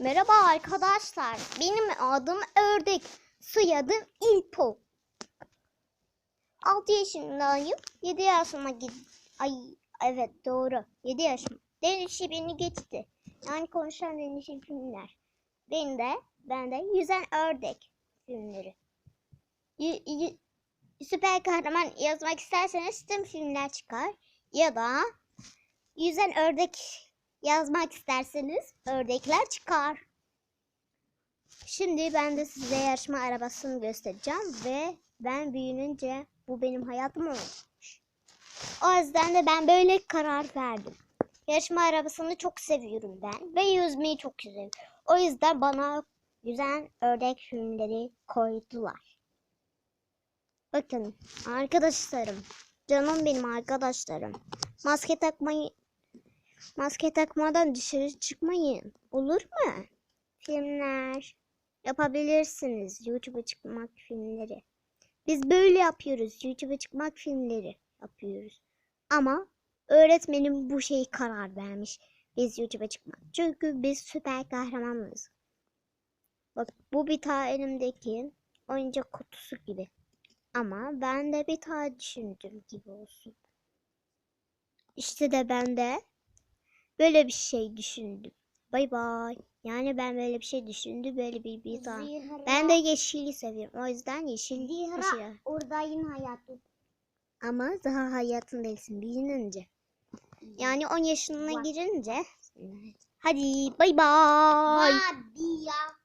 Merhaba arkadaşlar. Benim adım Ördek. Soyadım İlpo. 6 yaşındayım. 7 yaşıma gid... Ay evet doğru. 7 yaşım. Denişi beni geçti. Yani konuşan denişi filmler. Ben de, ben de Yüzen Ördek filmleri. Y- süper kahraman yazmak isterseniz tüm filmler çıkar. Ya da Yüzen Ördek yazmak isterseniz ördekler çıkar. Şimdi ben de size yarışma arabasını göstereceğim ve ben büyüyünce bu benim hayatım olmuş. O yüzden de ben böyle karar verdim. Yarışma arabasını çok seviyorum ben ve yüzmeyi çok seviyorum. O yüzden bana yüzen ördek filmleri koydular. Bakın arkadaşlarım, canım benim arkadaşlarım. Maske takmayı Maske takmadan dışarı çıkmayın. Olur mu? Filmler yapabilirsiniz. YouTube'a çıkmak filmleri. Biz böyle yapıyoruz. YouTube'a çıkmak filmleri yapıyoruz. Ama öğretmenim bu şeyi karar vermiş. Biz YouTube'a çıkmak. Çünkü biz süper kahramanız. Bak bu bir tane elimdeki oyuncak kutusu gibi. Ama ben de bir tane düşündüm gibi olsun. İşte de ben de Böyle bir şey düşündüm. Bay bay. Yani ben böyle bir şey düşündüm. Böyle bir bir tane. Zihra, Ben de yeşili seviyorum. O yüzden yeşil Zihra taşıyor. oradayım hayatım. Ama daha hayatın değilsin. Büyüyünce. Yani 10 yaşına girince. Hadi bay bay. Hadi ya.